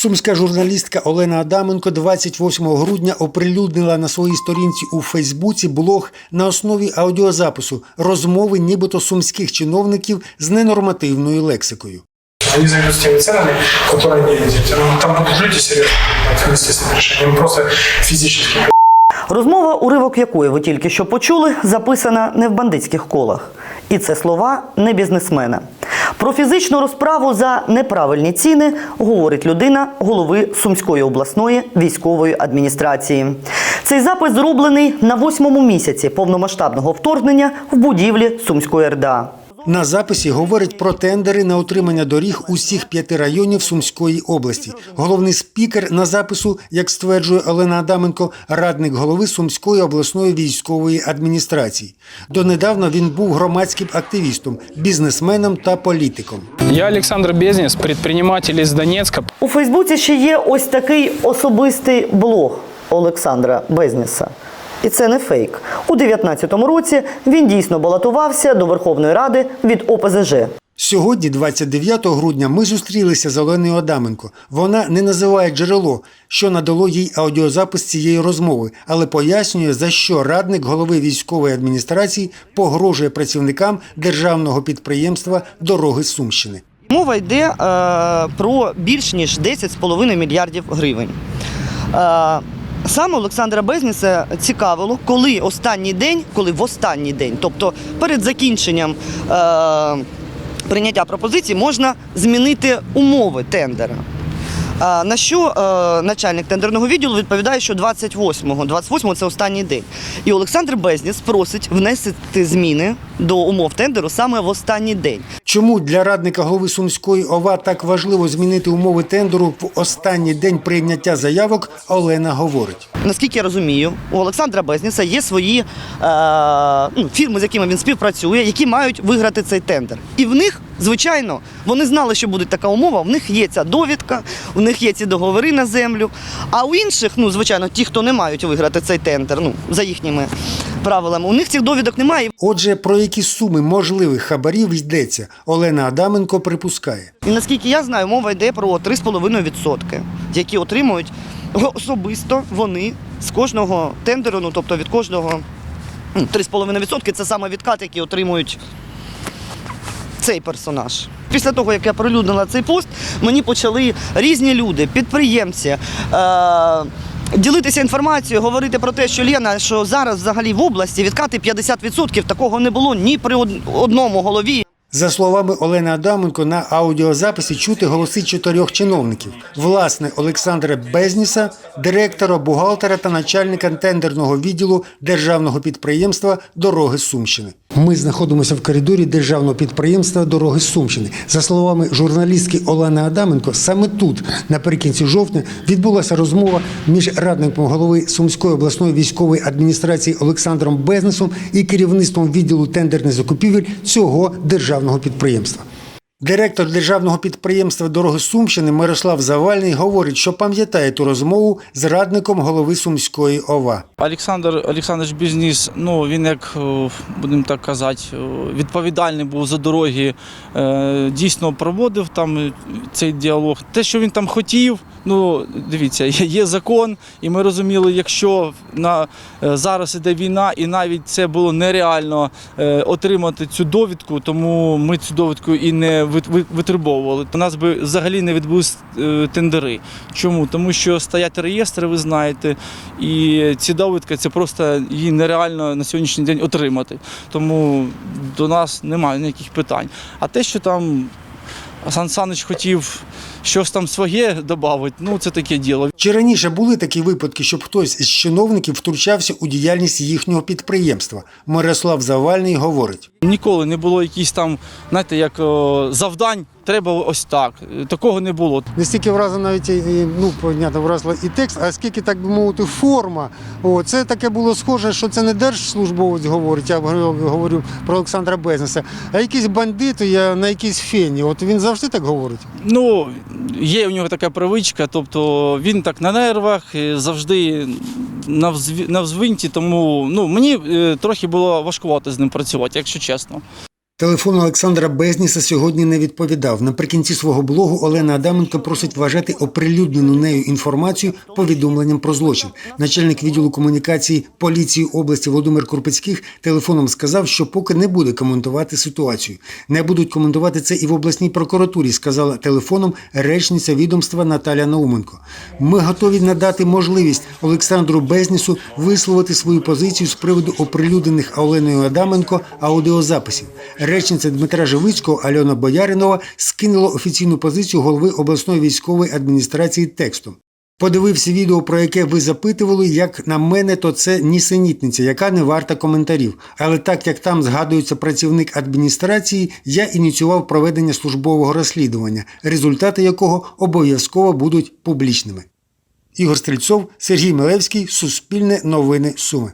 Сумська журналістка Олена Адаменко 28 грудня оприлюднила на своїй сторінці у Фейсбуці блог на основі аудіозапису розмови нібито сумських чиновників з ненормативною лексикою. Они зайдут с теми ценами, которые они видят. Ну, Там будут люди серьезно принимать естественные решения. Мы просто физически Розмова, уривок якої ви тільки що почули, записана не в бандитських колах. І це слова не бізнесмена. Про фізичну розправу за неправильні ціни говорить людина голови Сумської обласної військової адміністрації. Цей запис зроблений на восьмому місяці повномасштабного вторгнення в будівлі Сумської РДА. На записі говорить про тендери на утримання доріг усіх п'яти районів Сумської області. Головний спікер на запису, як стверджує Олена Адаменко, радник голови Сумської обласної військової адміністрації. Донедавна він був громадським активістом, бізнесменом та політиком. Я Александр Безнес, предприниматель из Донецка. У Фейсбуці ще є ось такий особистий блог Олександра Безніса. І це не фейк. У 2019 році він дійсно балотувався до Верховної Ради від ОПЗЖ. Сьогодні, 29 грудня, ми зустрілися з Оленою Адаменко. Вона не називає джерело, що надало їй аудіозапис цієї розмови, але пояснює, за що радник голови військової адміністрації погрожує працівникам державного підприємства Дороги Сумщини. Мова йде е, про більш ніж 10,5 мільярдів гривень. Е, Саме Олександра Безніса цікавило, коли останній день, коли в останній день, тобто перед закінченням е, прийняття пропозицій, можна змінити умови тендера. На що е, начальник тендерного відділу відповідає, що 28-го, 28-го – це останній день. І Олександр Безніс просить внести зміни до умов тендеру саме в останній день. Чому для радника голови Сумської ОВА так важливо змінити умови тендеру в останній день прийняття заявок, Олена говорить. Наскільки я розумію, у Олександра Безніса є свої е, ну, фірми, з якими він співпрацює, які мають виграти цей тендер. І в них, звичайно, вони знали, що буде така умова. В них є ця довідка, у них є ці договори на землю. А у інших, ну звичайно, ті, хто не мають виграти цей тендер, ну за їхніми правилами, у них цих довідок немає. Отже, про які суми можливих хабарів йдеться, Олена Адаменко припускає. І наскільки я знаю, мова йде про 3,5%, які отримують особисто вони з кожного тендеру, ну тобто від кожного ну, 3,5% це саме відкат, який отримують цей персонаж. Після того, як я прилюднила цей пост, мені почали різні люди, підприємці. Е- Ділитися інформацією, говорити про те, що Лена, що зараз взагалі в області відкати 50%, такого не було ні при одному голові. За словами Олени Адаменко, на аудіозаписі чути голоси чотирьох чиновників: власне Олександра Безніса, директора, бухгалтера та начальника тендерного відділу державного підприємства Дороги Сумщини. Ми знаходимося в коридорі державного підприємства Дороги Сумщини. За словами журналістки Олени Адаменко, саме тут, наприкінці жовтня, відбулася розмова між радником голови Сумської обласної військової адміністрації Олександром Безнесом і керівництвом відділу тендерних закупівель цього державного підприємства. Директор державного підприємства Дороги Сумщини Мирослав Завальний говорить, що пам'ятає ту розмову з радником голови Сумської ОВА. Олександр Олександрович Бізніс, ну він як е, будемо так казати, е, відповідальний був за дороги, е, дійсно проводив там цей діалог. Те, що він там хотів, ну дивіться, є закон, і ми розуміли, якщо на е, зараз іде війна, і навіть це було нереально е, отримати цю довідку, тому ми цю довідку і не вит- вит- витребовували. У нас би взагалі не відбулись е, тендери. Чому? Тому що стоять реєстри, ви знаєте, і ці довідки це просто її нереально на сьогоднішній день отримати. Тому до нас немає ніяких питань. А те, що там Сан Санич хотів щось там своє додати, ну це таке діло. Чи раніше були такі випадки, щоб хтось із чиновників втручався у діяльність їхнього підприємства? Мирослав Завальний говорить. Ніколи не було якісь там, знаєте, як о, завдань, треба ось так. Такого не було. Не стільки вразила навіть і, ну, понятно, вразила і текст, а скільки, так би мовити, форма. О, це таке було схоже, що це не держслужбовець говорить, я говорю, про Олександра Безнеса, а якийсь бандит я на якійсь фені. От він завжди так говорить. Ну, є у нього така привичка, тобто він так на нервах, завжди на, взвинті, тому ну, мені е, трохи було важкувато з ним працювати, якщо чесно. Телефон Олександра Безніса сьогодні не відповідав. Наприкінці свого блогу Олена Адаменко просить вважати оприлюднену нею інформацію повідомленням про злочин. Начальник відділу комунікації поліції області Володимир Курпицьких телефоном сказав, що поки не буде коментувати ситуацію. Не будуть коментувати це і в обласній прокуратурі, сказала телефоном речниця відомства Наталя Науменко. Ми готові надати можливість Олександру Безнісу висловити свою позицію з приводу оприлюднених Оленою Адаменко аудіозаписів. Речниця Дмитра Живицького Альона Бояринова скинула офіційну позицію голови обласної військової адміністрації текстом. Подивився відео, про яке ви запитували. Як на мене, то це нісенітниця, яка не варта коментарів. Але так як там згадується працівник адміністрації, я ініціював проведення службового розслідування, результати якого обов'язково будуть публічними. Ігор Стрільцов, Сергій Милевський, Суспільне новини Суми.